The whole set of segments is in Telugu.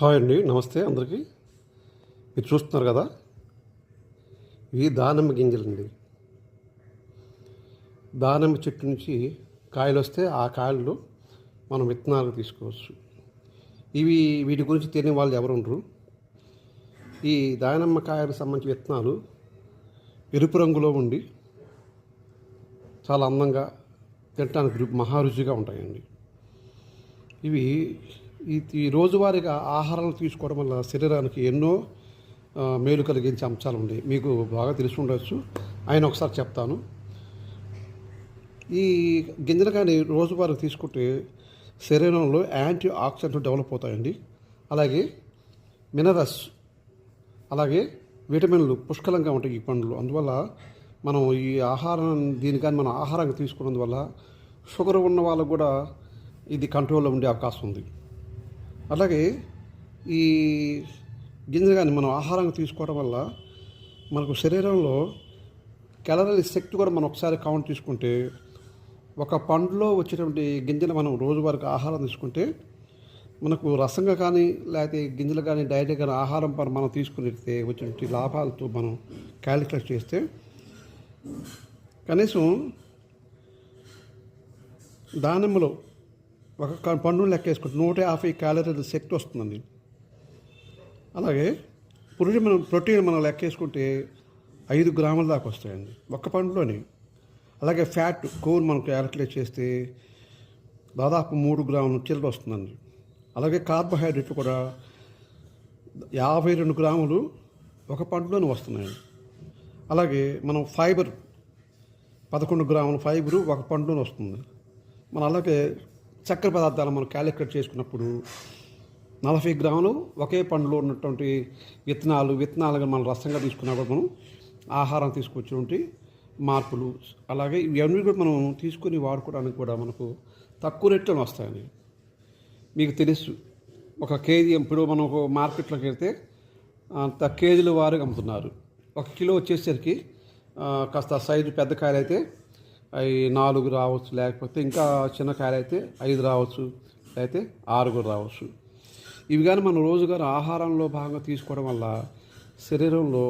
హాయ్ అండి నమస్తే అందరికీ. మీరు చూస్తున్నారు కదా? ఇవి దానిమ్మ గింజలండి. దానిమ్మ చెట్టు నుంచి కాయలు వస్తే ఆ కాయలు మనం విత్తనాలు తీసుకోవచ్చు. ఇవి వీటి గురించి తెలియని వాళ్ళు ఎవరు ఉండరు. ఈ దానిమ్మ కాయలకు సంబంధించిన విత్తనాలు ఎరుపు రంగులో ఉండి చాలా అందంగా తినడానికి మహారుచిగా మహా రుచిగా ఉంటాయండి. ఇవి ఈ రోజువారీగా ఆహారాలు తీసుకోవడం వల్ల శరీరానికి ఎన్నో మేలు కలిగించే అంశాలు ఉన్నాయి. మీకు బాగా తెలిసి ఉండవచ్చు ఆయన ఒకసారి చెప్తాను. ఈ గింజలు కానీ రోజువారీ తీసుకుంటే శరీరంలో యాంటీ ఆక్సిడెంట్లు డెవలప్ అవుతాయండి. అలాగే మినరల్స్ అలాగే విటమిన్లు పుష్కలంగా ఉంటాయి ఈ పండ్లు. అందువల్ల మనం ఈ ఆహారం దీని కానీ మనం ఆహారంగా తీసుకున్నందువల్ల షుగర్ ఉన్న వాళ్ళకు కూడా ఇది కంట్రోల్లో ఉండే అవకాశం ఉంది. అలాగే ఈ గింజలు కానీ మనం ఆహారంగా తీసుకోవడం వల్ల మనకు శరీరంలో క్యాలరీ శక్తి కూడా మనం ఒకసారి కౌంట్ తీసుకుంటే ఒక పండులో వచ్చేటువంటి గింజలు మనం రోజువారికి ఆహారం తీసుకుంటే మనకు రసంగా కానీ లేకపోతే గింజలు కానీ డైరెక్ట్ కానీ ఆహారం పని మనం తీసుకునేస్తే వచ్చినటువంటి లాభాలతో మనం క్యాలిక్యులేట్ చేస్తే కనీసం దానిమ్మలో ఒక క- పండును లెక్క వేసుకుంటే నూట యాభై క్యాలరీల శక్తి వస్తుందండి. అలాగే ప్రోటీన్ మనం ప్రోటీన్ మనం లెక్క వేసుకుంటే ఐదు గ్రాముల దాకా వస్తాయండి ఒక్క పండులోని. అలాగే ఫ్యాట్ కోర్ మనం క్యాలిక్యులేట్ చేస్తే దాదాపు మూడు గ్రాముల చిల్లర వస్తుందండి. అలాగే కార్బోహైడ్రేట్ కూడా యాభై రెండు గ్రాములు ఒక పండులోనే వస్తున్నాయి అలాగే మనం ఫైబర్ పదకొండు గ్రాముల ఫైబరు ఒక పండులోనే వస్తుంది. మన అలాగే చక్కెర పదార్థాలు మనం క్యాలిక్యులేట్ చేసుకున్నప్పుడు నలభై గ్రాములు ఒకే పండులో ఉన్నటువంటి విత్తనాలు విత్తనాలుగా మనం రసంగా తీసుకున్నా కూడా మనం ఆహారం తీసుకొచ్చినటువంటి మార్పులు అలాగే ఇవన్నీ కూడా మనం తీసుకొని వాడుకోవడానికి కూడా మనకు తక్కువ రేట్లో వస్తాయని మీకు తెలుసు ఒక కేజీ ఇప్పుడు మనం ఒక మార్కెట్లోకి వెళ్తే అంత కేజీల వారుగా అమ్ముతున్నారు. ఒక కిలో వచ్చేసరికి కాస్త సైజు పెద్ద కాయలు అయితే అవి నాలుగు రావచ్చు లేకపోతే ఇంకా చిన్న కాయలు అయితే ఐదు రావచ్చు అయితే ఆరుగురు రావచ్చు. ఇవి కానీ మనం రోజుగారు ఆహారంలో భాగంగా తీసుకోవడం వల్ల శరీరంలో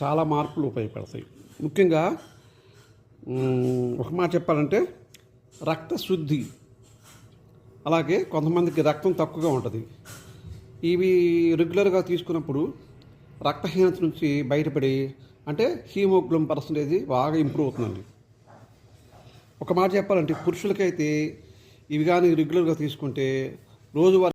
చాలా మార్పులు ఉపయోగపడతాయి. ముఖ్యంగా ఒక మాట చెప్పాలంటే రక్త శుద్ధి అలాగే కొంతమందికి రక్తం తక్కువగా ఉంటుంది. ఇవి రెగ్యులర్గా తీసుకున్నప్పుడు రక్తహీనత నుంచి బయటపడి అంటే హీమోగ్లోబిన్ పర్సంటేజ్ బాగా ఇంప్రూవ్ అవుతుందండి. ఒక మాట చెప్పాలంటే పురుషులకైతే ఇవి కానీ రెగ్యులర్గా తీసుకుంటే రోజువారీ